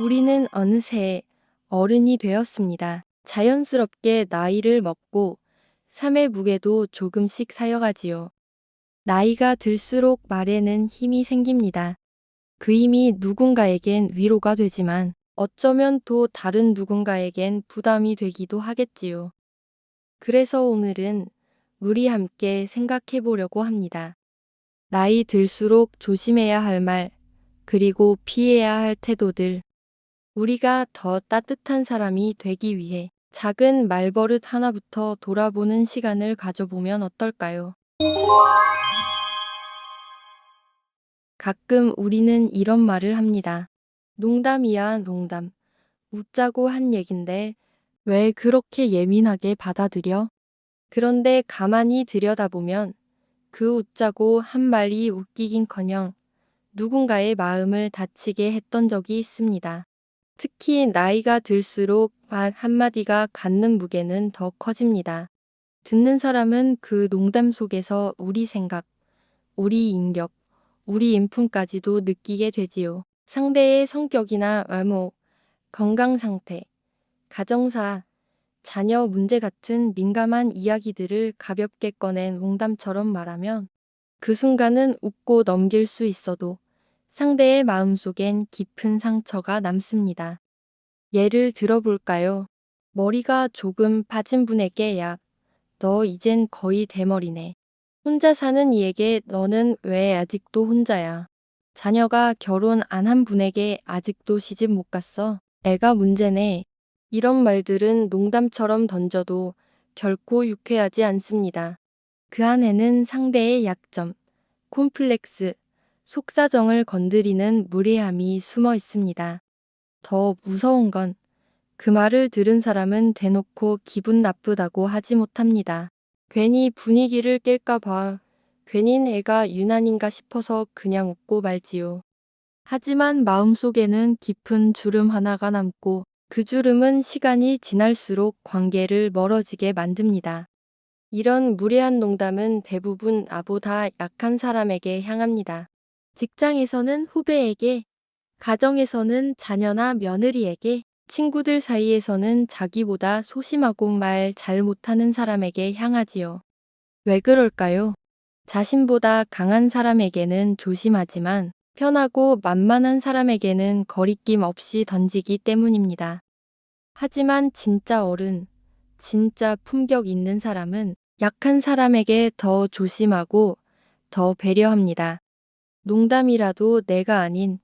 우리는 어느새 어른이 되었습니다. 자연스럽게 나이를 먹고 삶의 무게도 조금씩 사여가지요. 나이가 들수록 말에는 힘이 생깁니다. 그 힘이 누군가에겐 위로가 되지만 어쩌면 또 다른 누군가에겐 부담이 되기도 하겠지요. 그래서 오늘은 우리 함께 생각해 보려고 합니다. 나이 들수록 조심해야 할 말, 그리고 피해야 할 태도들. 우리가 더 따뜻한 사람이 되기 위해 작은 말버릇 하나부터 돌아보는 시간을 가져보면 어떨까요? 가끔 우리는 이런 말을 합니다. 농담이야, 농담. 웃자고 한 얘긴데 왜 그렇게 예민하게 받아들여? 그런데 가만히 들여다보면 그 웃자고 한 말이 웃기긴커녕 누군가의 마음을 다치게 했던 적이 있습니다. 특히 나이가 들수록 말 한마디가 갖는 무게는 더 커집니다. 듣는 사람은 그 농담 속에서 우리 생각, 우리 인격, 우리 인품까지도 느끼게 되지요. 상대의 성격이나 외모, 건강 상태, 가정사, 자녀 문제 같은 민감한 이야기들을 가볍게 꺼낸 농담처럼 말하면 그 순간은 웃고 넘길 수 있어도 상대의 마음속엔 깊은 상처가 남습니다. 예를 들어볼까요? 머리가 조금 빠진 분에게 약, 너 이젠 거의 대머리네. 혼자 사는 이에게 너는 왜 아직도 혼자야? 자녀가 결혼 안 한 분에게 아직도 시집 못 갔어? 애가 문제네. 이런 말들은 농담처럼 던져도 결코 유쾌하지 않습니다. 그 안에는 상대의 약점, 콤플렉스, 속사정을 건드리는 무례함이 숨어 있습니다. 더 무서운 건 그 말을 들은 사람은 대놓고 기분 나쁘다고 하지 못합니다. 괜히 분위기를 깰까봐 괜히 애가 유난인가 싶어서 그냥 웃고 말지요. 하지만 마음속에는 깊은 주름 하나가 남고 그 주름은 시간이 지날수록 관계를 멀어지게 만듭니다. 이런 무례한 농담은 대부분 나보다 약한 사람에게 향합니다. 직장에서는 후배에게, 가정에서는 자녀나 며느리에게, 친구들 사이에서는 자기보다 소심하고 말 잘 못하는 사람에게 향하지요. 왜 그럴까요? 자신보다 강한 사람에게는 조심하지만 편하고 만만한 사람에게는 거리낌 없이 던지기 때문입니다. 하지만 진짜 어른, 진짜 품격 있는 사람은 약한 사람에게 더 조심하고 더 배려합니다. 농담이라도 내가 아닌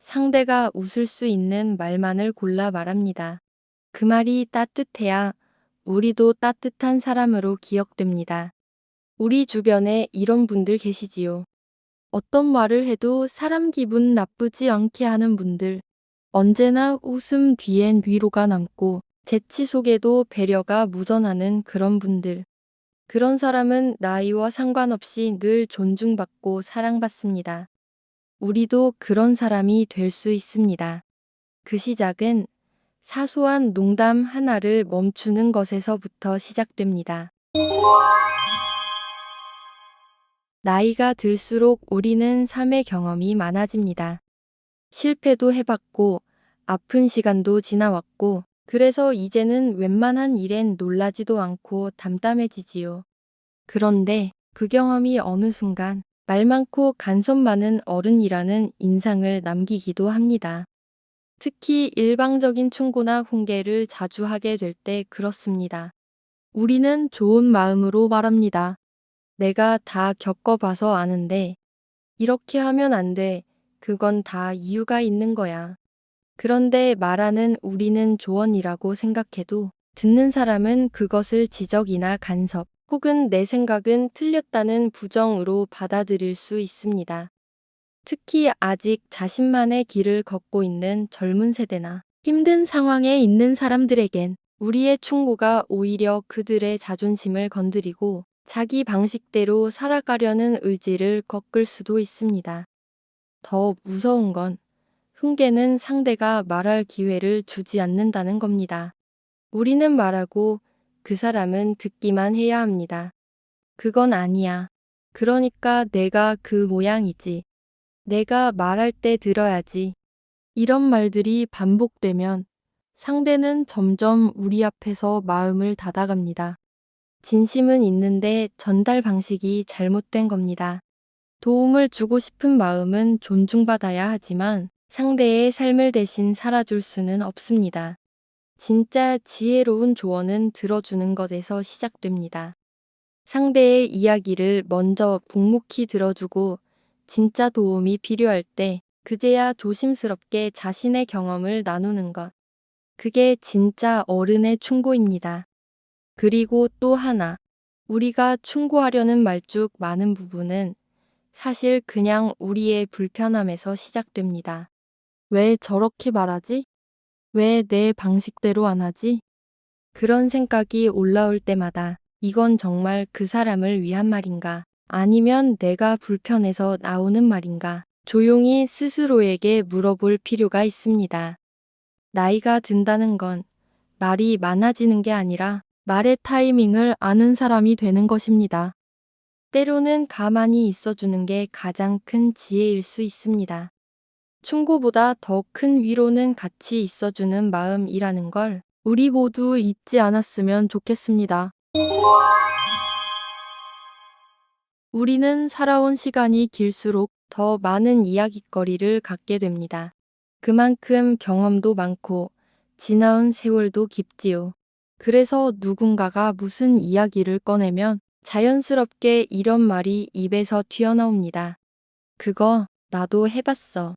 상대가 웃을 수 있는 말만을 골라 말합니다. 그 말이 따뜻해야 우리도 따뜻한 사람으로 기억됩니다. 우리 주변에 이런 분들 계시지요. 어떤 말을 해도 사람 기분 나쁘지 않게 하는 분들. 언제나 웃음 뒤엔 위로가 남고 재치 속에도 배려가 묻어나는 그런 분들. 그런 사람은 나이와 상관없이 늘 존중받고 사랑받습니다. 우리도 그런 사람이 될 수 있습니다. 그 시작은 사소한 농담 하나를 멈추는 것에서부터 시작됩니다. 나이가 들수록 우리는 삶의 경험이 많아집니다. 실패도 해봤고, 아픈 시간도 지나왔고, 그래서 이제는 웬만한 일엔 놀라지도 않고 담담해지지요. 그런데 그 경험이 어느 순간 말 많고 간섭 많은 어른이라는 인상을 남기기도 합니다. 특히 일방적인 충고나 훈계를 자주 하게 될 때 그렇습니다. 우리는 좋은 마음으로 말합니다. 내가 다 겪어봐서 아는데, 이렇게 하면 안 돼. 그건 다 이유가 있는 거야. 그런데 말하는 우리는 조언이라고 생각해도 듣는 사람은 그것을 지적이나 간섭, 혹은 내 생각은 틀렸다는 부정으로 받아들일 수 있습니다. 특히 아직 자신만의 길을 걷고 있는 젊은 세대나 힘든 상황에 있는 사람들에겐 우리의 충고가 오히려 그들의 자존심을 건드리고 자기 방식대로 살아가려는 의지를 꺾을 수도 있습니다. 더 무서운 건 훈계는 상대가 말할 기회를 주지 않는다는 겁니다. 우리는 말하고 그 사람은 듣기만 해야 합니다. 그건 아니야. 그러니까 내가 그 모양이지. 내가 말할 때 들어야지. 이런 말들이 반복되면 상대는 점점 우리 앞에서 마음을 닫아갑니다. 진심은 있는데 전달 방식이 잘못된 겁니다. 도움을 주고 싶은 마음은 존중받아야 하지만 상대의 삶을 대신 살아줄 수는 없습니다. 진짜 지혜로운 조언은 들어주는 것에서 시작됩니다. 상대의 이야기를 먼저 묵묵히 들어주고 진짜 도움이 필요할 때 그제야 조심스럽게 자신의 경험을 나누는 것. 그게 진짜 어른의 충고입니다. 그리고 또 하나, 우리가 충고하려는 말쭉 많은 부분은 사실 그냥 우리의 불편함에서 시작됩니다. 왜 저렇게 말하지? 왜 내 방식대로 안 하지? 그런 생각이 올라올 때마다 이건 정말 그 사람을 위한 말인가? 아니면 내가 불편해서 나오는 말인가? 조용히 스스로에게 물어볼 필요가 있습니다. 나이가 든다는 건 말이 많아지는 게 아니라 말의 타이밍을 아는 사람이 되는 것입니다. 때로는 가만히 있어주는 게 가장 큰 지혜일 수 있습니다. 충고보다 더 큰 위로는 같이 있어주는 마음이라는 걸 우리 모두 잊지 않았으면 좋겠습니다. 우리는 살아온 시간이 길수록 더 많은 이야깃거리를 갖게 됩니다. 그만큼 경험도 많고 지나온 세월도 깊지요. 그래서 누군가가 무슨 이야기를 꺼내면 자연스럽게 이런 말이 입에서 튀어나옵니다. 그거 나도 해봤어.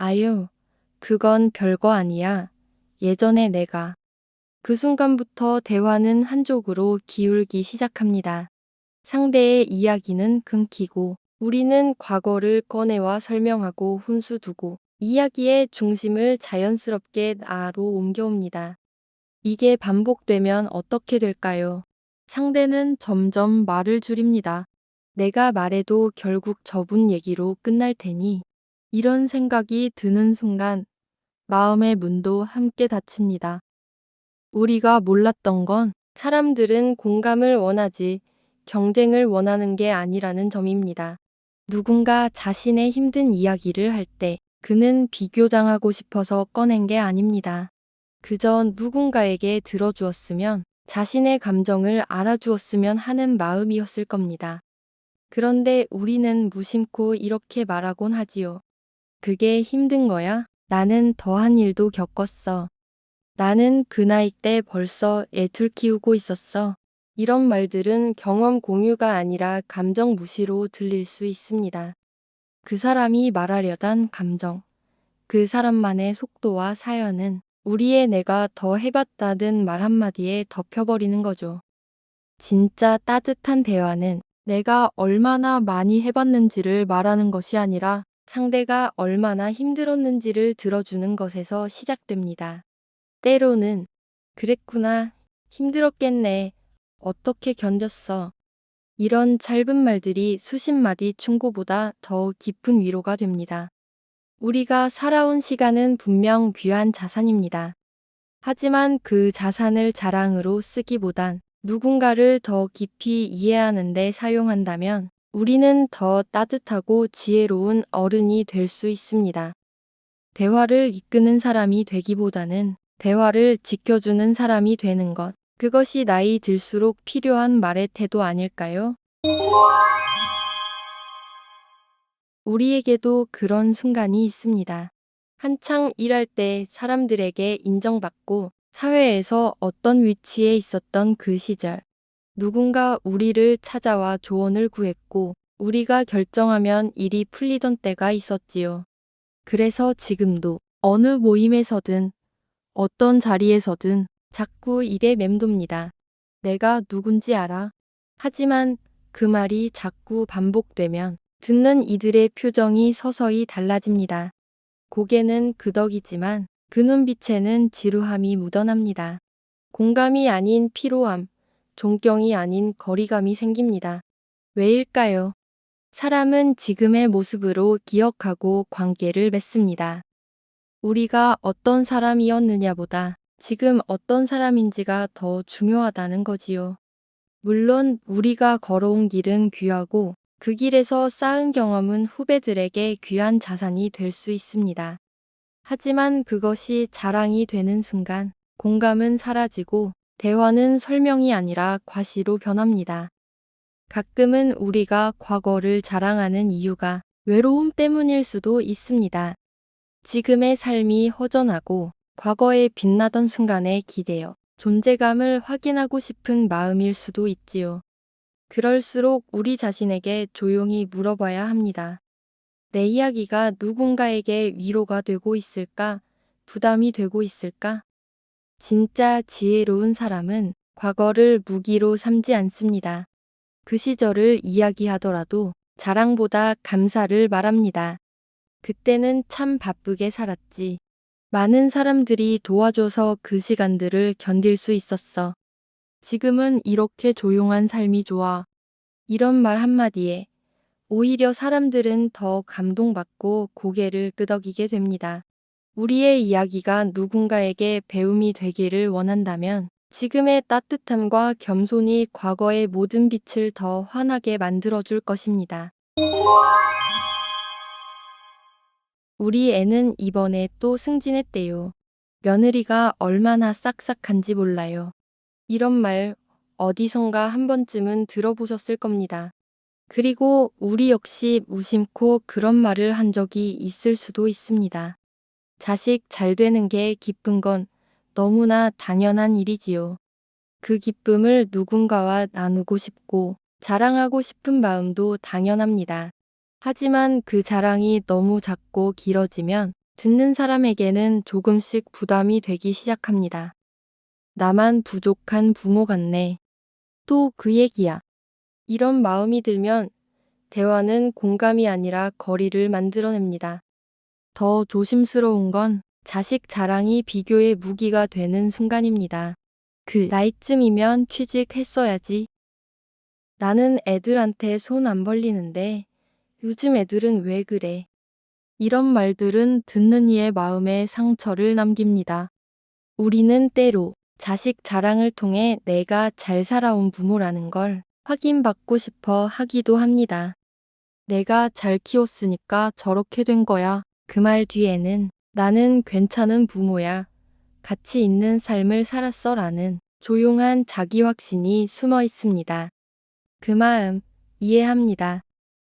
아유, 그건 별거 아니야. 예전에 내가. 그 순간부터 대화는 한쪽으로 기울기 시작합니다. 상대의 이야기는 끊기고 우리는 과거를 꺼내와 설명하고 훈수 두고 이야기의 중심을 자연스럽게 나로 옮겨옵니다. 이게 반복되면 어떻게 될까요? 상대는 점점 말을 줄입니다. 내가 말해도 결국 저분 얘기로 끝날 테니 이런 생각이 드는 순간 마음의 문도 함께 닫힙니다. 우리가 몰랐던 건 사람들은 공감을 원하지 경쟁을 원하는 게 아니라는 점입니다. 누군가 자신의 힘든 이야기를 할 때 그는 비교당하고 싶어서 꺼낸 게 아닙니다. 그저 누군가에게 들어주었으면 자신의 감정을 알아주었으면 하는 마음이었을 겁니다. 그런데 우리는 무심코 이렇게 말하곤 하지요. 그게 힘든 거야? 나는 더한 일도 겪었어. 나는 그 나이 때 벌써 애둘 키우고 있었어. 이런 말들은 경험 공유가 아니라 감정 무시로 들릴 수 있습니다. 그 사람이 말하려던 감정, 그 사람만의 속도와 사연은 우리의 내가 더 해봤다는 말 한마디에 덮여버리는 거죠. 진짜 따뜻한 대화는 내가 얼마나 많이 해봤는지를 말하는 것이 아니라 상대가 얼마나 힘들었는지를 들어주는 것에서 시작됩니다. 때로는 그랬구나, 힘들었겠네, 어떻게 견뎠어. 이런 짧은 말들이 수십 마디 충고보다 더 깊은 위로가 됩니다. 우리가 살아온 시간은 분명 귀한 자산입니다. 하지만 그 자산을 자랑으로 쓰기보단 누군가를 더 깊이 이해하는 데 사용한다면 우리는 더 따뜻하고 지혜로운 어른이 될 수 있습니다. 대화를 이끄는 사람이 되기보다는 대화를 지켜주는 사람이 되는 것. 그것이 나이 들수록 필요한 말의 태도 아닐까요? 우리에게도 그런 순간이 있습니다. 한창 일할 때 사람들에게 인정받고 사회에서 어떤 위치에 있었던 그 시절. 누군가 우리를 찾아와 조언을 구했고 우리가 결정하면 일이 풀리던 때가 있었지요. 그래서 지금도 어느 모임에서든 어떤 자리에서든 자꾸 입에 맴돕니다. 내가 누군지 알아. 하지만 그 말이 자꾸 반복되면 듣는 이들의 표정이 서서히 달라집니다. 고개는 그덕이지만 그 눈빛에는 지루함이 묻어납니다. 공감이 아닌 피로함, 존경이 아닌 거리감이 생깁니다. 왜일까요? 사람은 지금의 모습으로 기억하고 관계를 맺습니다. 우리가 어떤 사람이었느냐보다 지금 어떤 사람인지가 더 중요하다는 거지요. 물론 우리가 걸어온 길은 귀하고 그 길에서 쌓은 경험은 후배들에게 귀한 자산이 될 수 있습니다. 하지만 그것이 자랑이 되는 순간 공감은 사라지고 대화는 설명이 아니라 과시로 변합니다. 가끔은 우리가 과거를 자랑하는 이유가 외로움 때문일 수도 있습니다. 지금의 삶이 허전하고 과거에 빛나던 순간에 기대어 존재감을 확인하고 싶은 마음일 수도 있지요. 그럴수록 우리 자신에게 조용히 물어봐야 합니다. 내 이야기가 누군가에게 위로가 되고 있을까? 부담이 되고 있을까? 진짜 지혜로운 사람은 과거를 무기로 삼지 않습니다. 그 시절을 이야기하더라도 자랑보다 감사를 말합니다. 그때는 참 바쁘게 살았지. 많은 사람들이 도와줘서 그 시간들을 견딜 수 있었어. 지금은 이렇게 조용한 삶이 좋아. 이런 말 한마디에 오히려 사람들은 더 감동받고 고개를 끄덕이게 됩니다. 우리의 이야기가 누군가에게 배움이 되기를 원한다면 지금의 따뜻함과 겸손이 과거의 모든 빛을 더 환하게 만들어줄 것입니다. 우리 애는 이번에 또 승진했대요. 며느리가 얼마나 싹싹한지 몰라요. 이런 말 어디선가 한 번쯤은 들어보셨을 겁니다. 그리고 우리 역시 무심코 그런 말을 한 적이 있을 수도 있습니다. 자식 잘 되는 게 기쁜 건 너무나 당연한 일이지요. 그 기쁨을 누군가와 나누고 싶고 자랑하고 싶은 마음도 당연합니다. 하지만 그 자랑이 너무 작고 길어지면 듣는 사람에게는 조금씩 부담이 되기 시작합니다. 나만 부족한 부모 같네. 또 그 얘기야. 이런 마음이 들면 대화는 공감이 아니라 거리를 만들어냅니다. 더 조심스러운 건 자식 자랑이 비교의 무기가 되는 순간입니다. 그 나이쯤이면 취직했어야지. 나는 애들한테 손 안 벌리는데 요즘 애들은 왜 그래? 이런 말들은 듣는 이의 마음에 상처를 남깁니다. 우리는 때로 자식 자랑을 통해 내가 잘 살아온 부모라는 걸 확인받고 싶어 하기도 합니다. 내가 잘 키웠으니까 저렇게 된 거야. 그 말 뒤에는 나는 괜찮은 부모야. 가치 있는 삶을 살았어 라는 조용한 자기 확신이 숨어 있습니다. 그 마음 이해합니다.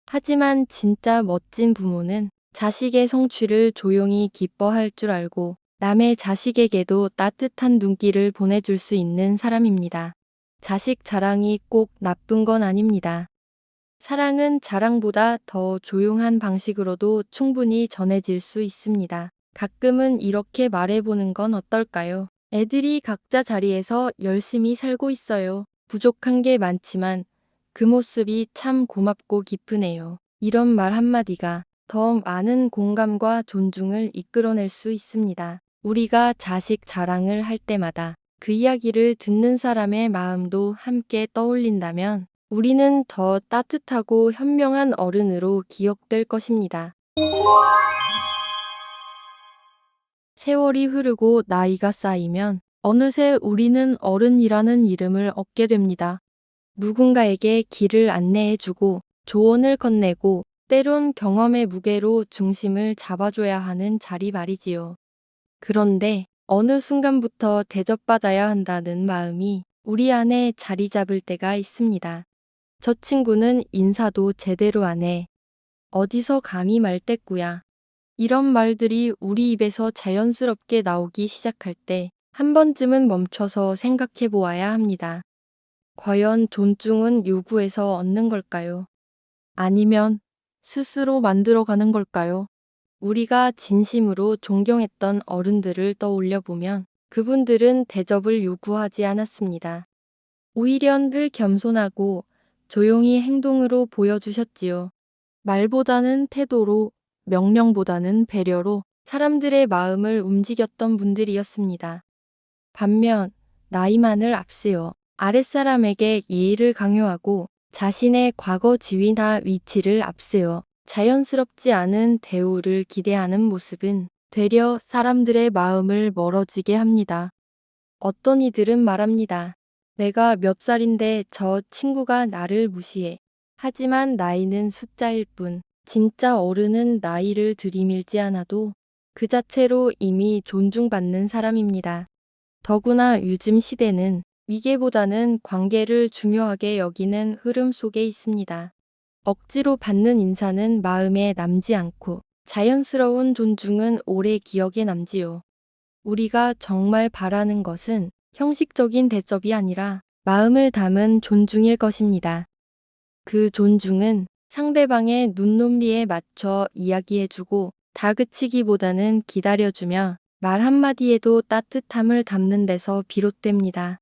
하지만 진짜 멋진 부모는 자식의 성취를 조용히 기뻐할 줄 알고 남의 자식에게도 따뜻한 눈길을 보내줄 수 있는 사람입니다. 자식 자랑이 꼭 나쁜 건 아닙니다. 사랑은 자랑보다 더 조용한 방식으로도 충분히 전해질 수 있습니다. 가끔은 이렇게 말해보는 건 어떨까요? 애들이 각자 자리에서 열심히 살고 있어요. 부족한 게 많지만 그 모습이 참 고맙고 기쁘네요. 이런 말 한마디가 더 많은 공감과 존중을 이끌어낼 수 있습니다. 우리가 자식 자랑을 할 때마다 그 이야기를 듣는 사람의 마음도 함께 떠올린다면 우리는 더 따뜻하고 현명한 어른으로 기억될 것입니다. 세월이 흐르고 나이가 쌓이면 어느새 우리는 어른이라는 이름을 얻게 됩니다. 누군가에게 길을 안내해주고 조언을 건네고 때론 경험의 무게로 중심을 잡아줘야 하는 자리 말이지요. 그런데 어느 순간부터 대접받아야 한다는 마음이 우리 안에 자리 잡을 때가 있습니다. 저 친구는 인사도 제대로 안 해. 어디서 감히 말대꾸야. 이런 말들이 우리 입에서 자연스럽게 나오기 시작할 때 한 번쯤은 멈춰서 생각해 보아야 합니다. 과연 존중은 요구해서 얻는 걸까요? 아니면 스스로 만들어가는 걸까요? 우리가 진심으로 존경했던 어른들을 떠올려 보면 그분들은 대접을 요구하지 않았습니다. 오히려 늘 겸손하고 조용히 행동으로 보여주셨지요. 말보다는 태도로, 명령보다는 배려로 사람들의 마음을 움직였던 분들이었습니다. 반면 나이만을 앞세워 아랫사람에게 예의를 강요하고 자신의 과거 지위나 위치를 앞세워 자연스럽지 않은 대우를 기대하는 모습은 되려 사람들의 마음을 멀어지게 합니다. 어떤 이들은 말합니다. 내가 몇 살인데 저 친구가 나를 무시해. 하지만 나이는 숫자일 뿐. 진짜 어른은 나이를 들이밀지 않아도 그 자체로 이미 존중받는 사람입니다. 더구나 요즘 시대는 위계보다는 관계를 중요하게 여기는 흐름 속에 있습니다. 억지로 받는 인사는 마음에 남지 않고 자연스러운 존중은 오래 기억에 남지요. 우리가 정말 바라는 것은 형식적인 대접이 아니라 마음을 담은 존중일 것입니다. 그 존중은 상대방의 눈높이에 맞춰 이야기해주고 다그치기보다는 기다려주며 말 한마디에도 따뜻함을 담는 데서 비롯됩니다.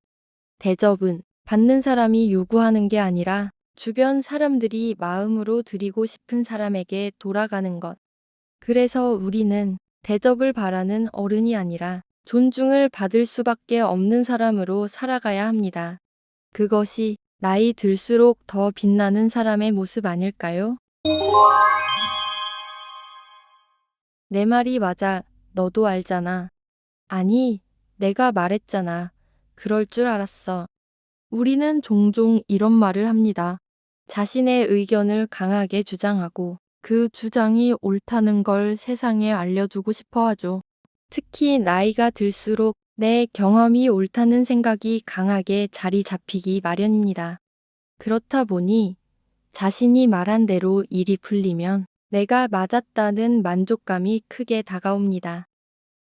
대접은 받는 사람이 요구하는 게 아니라 주변 사람들이 마음으로 드리고 싶은 사람에게 돌아가는 것. 그래서 우리는 대접을 바라는 어른이 아니라 존중을 받을 수밖에 없는 사람으로 살아가야 합니다. 그것이 나이 들수록 더 빛나는 사람의 모습 아닐까요? 내 말이 맞아. 너도 알잖아. 아니, 내가 말했잖아. 그럴 줄 알았어. 우리는 종종 이런 말을 합니다. 자신의 의견을 강하게 주장하고 그 주장이 옳다는 걸 세상에 알려주고 싶어 하죠. 특히 나이가 들수록 내 경험이 옳다는 생각이 강하게 자리 잡히기 마련입니다. 그렇다 보니 자신이 말한 대로 일이 풀리면 내가 맞았다는 만족감이 크게 다가옵니다.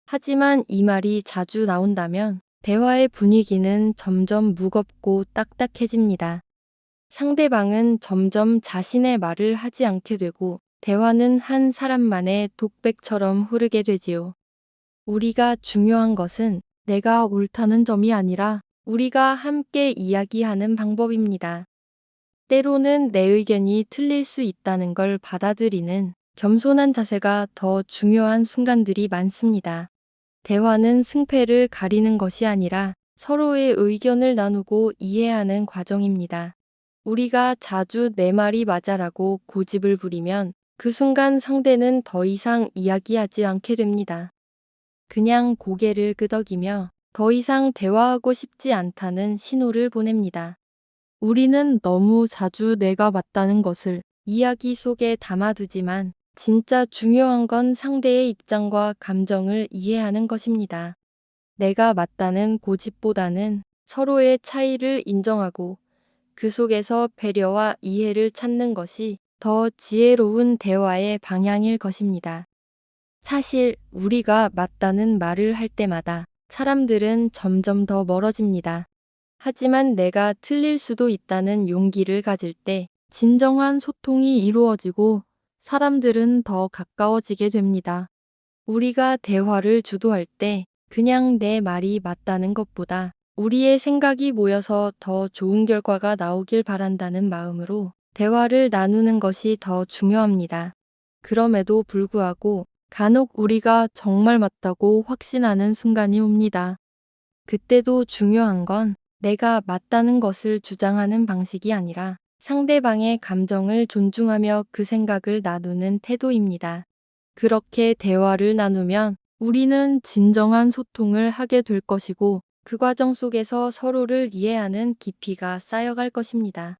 하지만 이 말이 자주 나온다면 대화의 분위기는 점점 무겁고 딱딱해집니다. 상대방은 점점 자신의 말을 하지 않게 되고 대화는 한 사람만의 독백처럼 흐르게 되지요. 우리가 중요한 것은 내가 옳다는 점이 아니라 우리가 함께 이야기하는 방법입니다. 때로는 내 의견이 틀릴 수 있다는 걸 받아들이는 겸손한 자세가 더 중요한 순간들이 많습니다. 대화는 승패를 가리는 것이 아니라 서로의 의견을 나누고 이해하는 과정입니다. 우리가 자주 내 말이 맞아라고 고집을 부리면 그 순간 상대는 더 이상 이야기하지 않게 됩니다. 그냥 고개를 끄덕이며 더 이상 대화하고 싶지 않다는 신호를 보냅니다. 우리는 너무 자주 내가 맞다는 것을 이야기 속에 담아두지만 진짜 중요한 건 상대의 입장과 감정을 이해하는 것입니다. 내가 맞다는 고집보다는 서로의 차이를 인정하고 그 속에서 배려와 이해를 찾는 것이 더 지혜로운 대화의 방향일 것입니다. 사실 우리가 맞다는 말을 할 때마다 사람들은 점점 더 멀어집니다. 하지만 내가 틀릴 수도 있다는 용기를 가질 때 진정한 소통이 이루어지고 사람들은 더 가까워지게 됩니다. 우리가 대화를 주도할 때 그냥 내 말이 맞다는 것보다 우리의 생각이 모여서 더 좋은 결과가 나오길 바란다는 마음으로 대화를 나누는 것이 더 중요합니다. 그럼에도 불구하고 간혹 우리가 정말 맞다고 확신하는 순간이 옵니다. 그때도 중요한 건 내가 맞다는 것을 주장하는 방식이 아니라 상대방의 감정을 존중하며 그 생각을 나누는 태도입니다. 그렇게 대화를 나누면 우리는 진정한 소통을 하게 될 것이고 그 과정 속에서 서로를 이해하는 깊이가 쌓여갈 것입니다.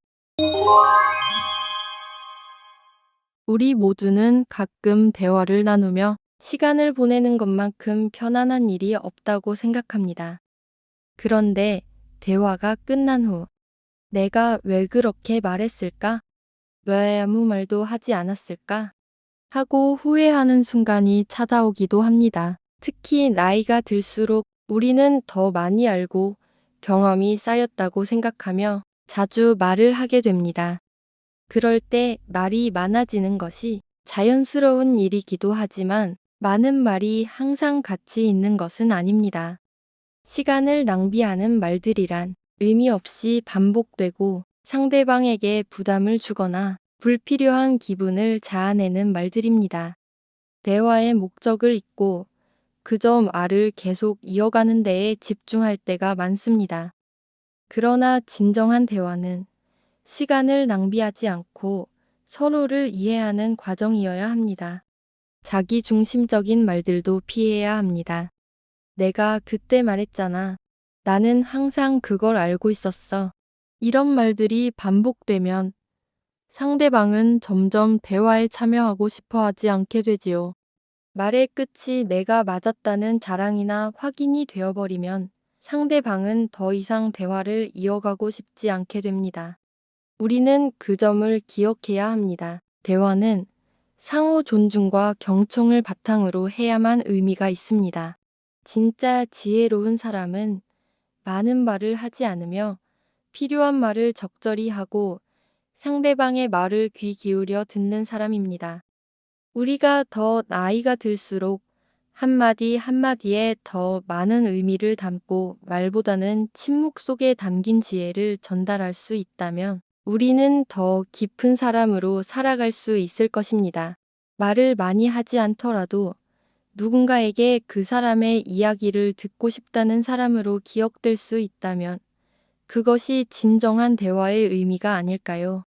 우리 모두는 가끔 대화를 나누며 시간을 보내는 것만큼 편안한 일이 없다고 생각합니다. 그런데 대화가 끝난 후 내가 왜 그렇게 말했을까? 왜 아무 말도 하지 않았을까? 하고 후회하는 순간이 찾아오기도 합니다. 특히 나이가 들수록 우리는 더 많이 알고 경험이 쌓였다고 생각하며 자주 말을 하게 됩니다. 그럴 때 말이 많아지는 것이 자연스러운 일이기도 하지만 많은 말이 항상 가치 있는 것은 아닙니다. 시간을 낭비하는 말들이란 의미 없이 반복되고 상대방에게 부담을 주거나 불필요한 기분을 자아내는 말들입니다. 대화의 목적을 잊고 그저 말을 계속 이어가는 데에 집중할 때가 많습니다. 그러나 진정한 대화는 시간을 낭비하지 않고 서로를 이해하는 과정이어야 합니다. 자기 중심적인 말들도 피해야 합니다. 내가 그때 말했잖아. 나는 항상 그걸 알고 있었어. 이런 말들이 반복되면 상대방은 점점 대화에 참여하고 싶어 하지 않게 되지요. 말의 끝이 내가 맞았다는 자랑이나 확인이 되어버리면 상대방은 더 이상 대화를 이어가고 싶지 않게 됩니다. 우리는 그 점을 기억해야 합니다. 대화는 상호 존중과 경청을 바탕으로 해야만 의미가 있습니다. 진짜 지혜로운 사람은 많은 말을 하지 않으며 필요한 말을 적절히 하고 상대방의 말을 귀 기울여 듣는 사람입니다. 우리가 더 나이가 들수록 한마디 한마디에 더 많은 의미를 담고 말보다는 침묵 속에 담긴 지혜를 전달할 수 있다면 우리는 더 깊은 사람으로 살아갈 수 있을 것입니다. 말을 많이 하지 않더라도 누군가에게 그 사람의 이야기를 듣고 싶다는 사람으로 기억될 수 있다면 그것이 진정한 대화의 의미가 아닐까요?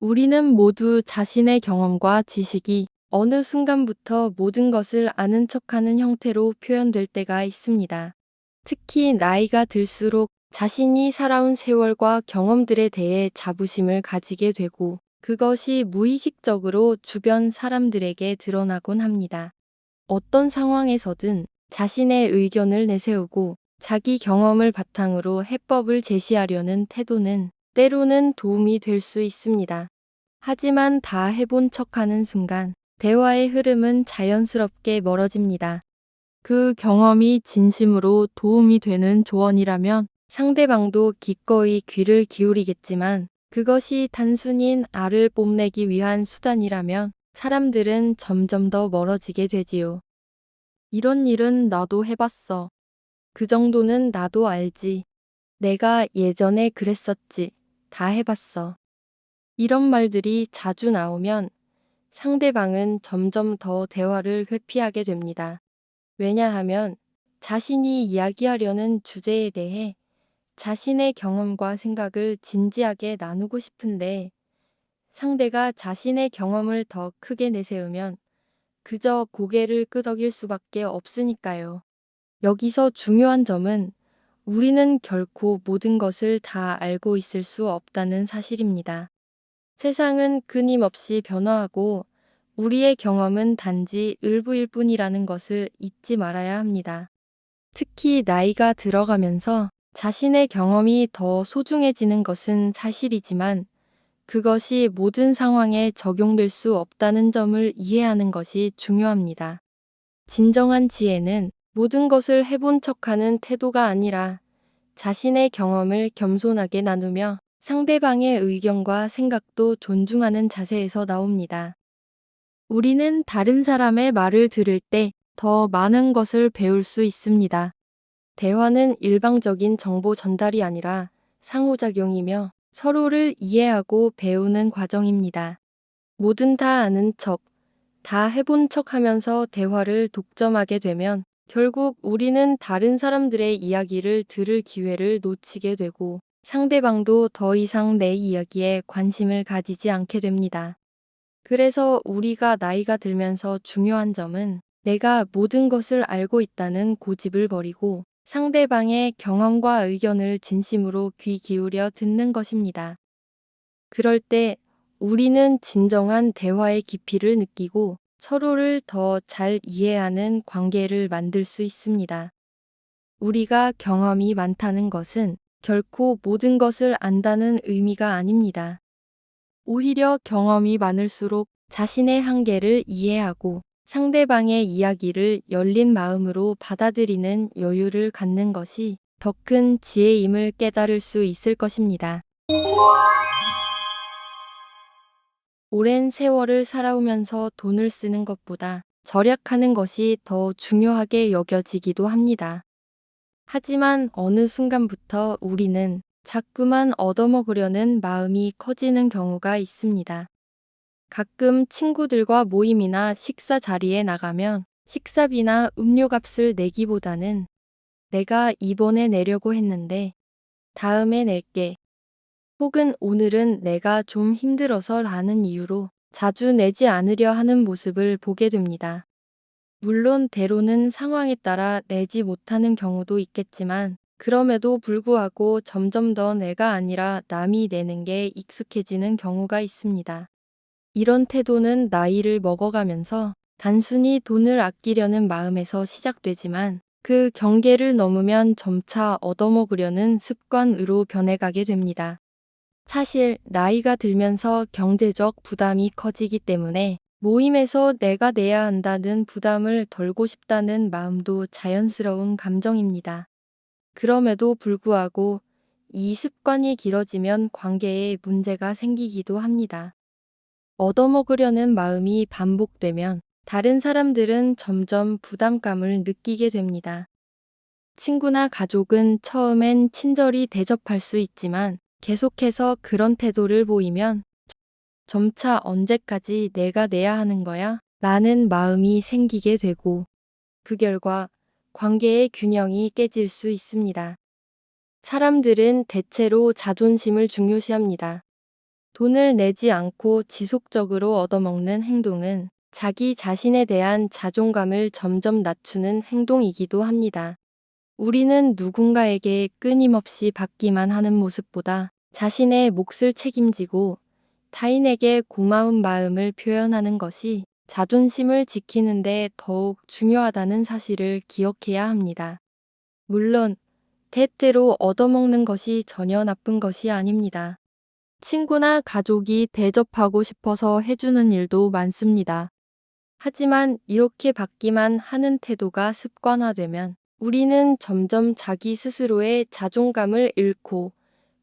우리는 모두 자신의 경험과 지식이 어느 순간부터 모든 것을 아는 척하는 형태로 표현될 때가 있습니다. 특히 나이가 들수록 자신이 살아온 세월과 경험들에 대해 자부심을 가지게 되고 그것이 무의식적으로 주변 사람들에게 드러나곤 합니다. 어떤 상황에서든 자신의 의견을 내세우고 자기 경험을 바탕으로 해법을 제시하려는 태도는 때로는 도움이 될 수 있습니다. 하지만 다 해본 척하는 순간 대화의 흐름은 자연스럽게 멀어집니다. 그 경험이 진심으로 도움이 되는 조언이라면 상대방도 기꺼이 귀를 기울이겠지만 그것이 단순히 알을 뽐내기 위한 수단이라면 사람들은 점점 더 멀어지게 되지요. 이런 일은 나도 해봤어. 그 정도는 나도 알지. 내가 예전에 그랬었지. 다 해봤어. 이런 말들이 자주 나오면 상대방은 점점 더 대화를 회피하게 됩니다. 왜냐하면 자신이 이야기하려는 주제에 대해 자신의 경험과 생각을 진지하게 나누고 싶은데 상대가 자신의 경험을 더 크게 내세우면 그저 고개를 끄덕일 수밖에 없으니까요. 여기서 중요한 점은 우리는 결코 모든 것을 다 알고 있을 수 없다는 사실입니다. 세상은 끊임없이 변화하고 우리의 경험은 단지 일부일 뿐이라는 것을 잊지 말아야 합니다. 특히 나이가 들어가면서 자신의 경험이 더 소중해지는 것은 사실이지만 그것이 모든 상황에 적용될 수 없다는 점을 이해하는 것이 중요합니다. 진정한 지혜는 모든 것을 해본 척하는 태도가 아니라 자신의 경험을 겸손하게 나누며 상대방의 의견과 생각도 존중하는 자세에서 나옵니다. 우리는 다른 사람의 말을 들을 때 더 많은 것을 배울 수 있습니다. 대화는 일방적인 정보 전달이 아니라 상호작용이며 서로를 이해하고 배우는 과정입니다. 뭐든 다 아는 척, 다 해본 척 하면서 대화를 독점하게 되면 결국 우리는 다른 사람들의 이야기를 들을 기회를 놓치게 되고 상대방도 더 이상 내 이야기에 관심을 가지지 않게 됩니다. 그래서 우리가 나이가 들면서 중요한 점은 내가 모든 것을 알고 있다는 고집을 버리고 상대방의 경험과 의견을 진심으로 귀 기울여 듣는 것입니다. 그럴 때 우리는 진정한 대화의 깊이를 느끼고 서로를 더 잘 이해하는 관계를 만들 수 있습니다. 우리가 경험이 많다는 것은 결코 모든 것을 안다는 의미가 아닙니다. 오히려 경험이 많을수록 자신의 한계를 이해하고 상대방의 이야기를 열린 마음으로 받아들이는 여유를 갖는 것이 더 큰 지혜임을 깨달을 수 있을 것입니다. 오랜 세월을 살아오면서 돈을 쓰는 것보다 절약하는 것이 더 중요하게 여겨지기도 합니다. 하지만 어느 순간부터 우리는 자꾸만 얻어먹으려는 마음이 커지는 경우가 있습니다. 가끔 친구들과 모임이나 식사 자리에 나가면 식사비나 음료 값을 내기보다는 내가 이번에 내려고 했는데 다음에 낼게. 혹은 오늘은 내가 좀 힘들어서 라는 이유로 자주 내지 않으려 하는 모습을 보게 됩니다. 물론 때로는 상황에 따라 내지 못하는 경우도 있겠지만 그럼에도 불구하고 점점 더 내가 아니라 남이 내는 게 익숙해지는 경우가 있습니다. 이런 태도는 나이를 먹어가면서 단순히 돈을 아끼려는 마음에서 시작되지만 그 경계를 넘으면 점차 얻어먹으려는 습관으로 변해가게 됩니다. 사실 나이가 들면서 경제적 부담이 커지기 때문에 모임에서 내가 내야 한다는 부담을 덜고 싶다는 마음도 자연스러운 감정입니다. 그럼에도 불구하고 이 습관이 길어지면 관계에 문제가 생기기도 합니다. 얻어먹으려는 마음이 반복되면 다른 사람들은 점점 부담감을 느끼게 됩니다. 친구나 가족은 처음엔 친절히 대접할 수 있지만 계속해서 그런 태도를 보이면 점차 언제까지 내가 내야 하는 거야? 라는 마음이 생기게 되고 그 결과 관계의 균형이 깨질 수 있습니다. 사람들은 대체로 자존심을 중요시합니다. 돈을 내지 않고 지속적으로 얻어먹는 행동은 자기 자신에 대한 자존감을 점점 낮추는 행동이기도 합니다. 우리는 누군가에게 끊임없이 받기만 하는 모습보다 자신의 몫을 책임지고 타인에게 고마운 마음을 표현하는 것이 자존심을 지키는데 더욱 중요하다는 사실을 기억해야 합니다. 물론, 때때로 얻어먹는 것이 전혀 나쁜 것이 아닙니다. 친구나 가족이 대접하고 싶어서 해주는 일도 많습니다. 하지만 이렇게 받기만 하는 태도가 습관화되면 우리는 점점 자기 스스로의 자존감을 잃고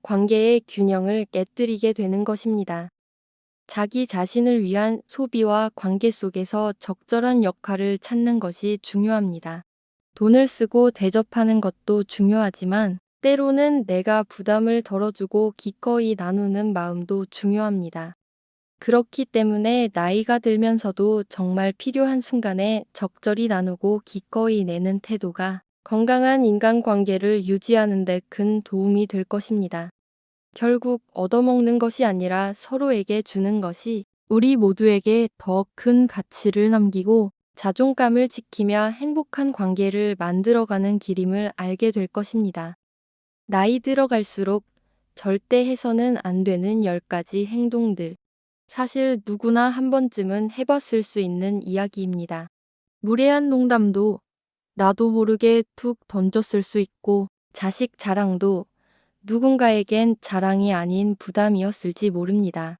관계의 균형을 깨뜨리게 되는 것입니다. 자기 자신을 위한 소비와 관계 속에서 적절한 역할을 찾는 것이 중요합니다. 돈을 쓰고 대접하는 것도 중요하지만 때로는 내가 부담을 덜어주고 기꺼이 나누는 마음도 중요합니다. 그렇기 때문에 나이가 들면서도 정말 필요한 순간에 적절히 나누고 기꺼이 내는 태도가 건강한 인간관계를 유지하는 데 큰 도움이 될 것입니다. 결국 얻어먹는 것이 아니라 서로에게 주는 것이 우리 모두에게 더 큰 가치를 남기고 자존감을 지키며 행복한 관계를 만들어가는 길임을 알게 될 것입니다. 나이 들어갈수록 절대 해서는 안 되는 10가지 행동들. 사실 누구나 한 번쯤은 해봤을 수 있는 이야기입니다. 무례한 농담도 나도 모르게 툭 던졌을 수 있고 자식 자랑도 누군가에겐 자랑이 아닌 부담이었을지 모릅니다.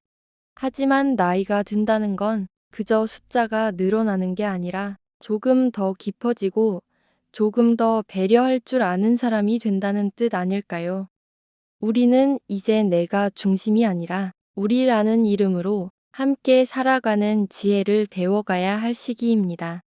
하지만 나이가 든다는 건 그저 숫자가 늘어나는 게 아니라 조금 더 깊어지고 조금 더 배려할 줄 아는 사람이 된다는 뜻 아닐까요? 우리는 이제 내가 중심이 아니라 우리라는 이름으로 함께 살아가는 지혜를 배워가야 할 시기입니다.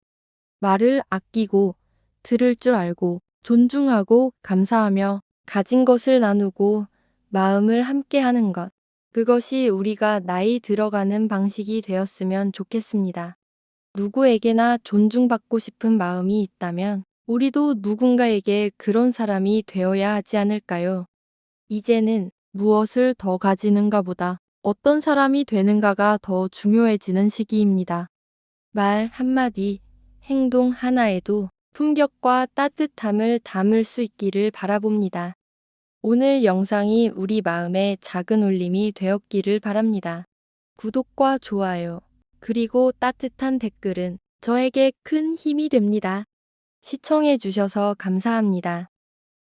말을 아끼고 들을 줄 알고 존중하고 감사하며 가진 것을 나누고 마음을 함께 하는 것. 그것이 우리가 나이 들어가는 방식이 되었으면 좋겠습니다. 누구에게나 존중받고 싶은 마음이 있다면 우리도 누군가에게 그런 사람이 되어야 하지 않을까요? 이제는 무엇을 더 가지는가 보다 어떤 사람이 되는가가 더 중요해지는 시기입니다. 말 한마디, 행동 하나에도 품격과 따뜻함을 담을 수 있기를 바라봅니다. 오늘 영상이 우리 마음에 작은 울림이 되었기를 바랍니다. 구독과 좋아요, 그리고 따뜻한 댓글은 저에게 큰 힘이 됩니다. 시청해 주셔서 감사합니다.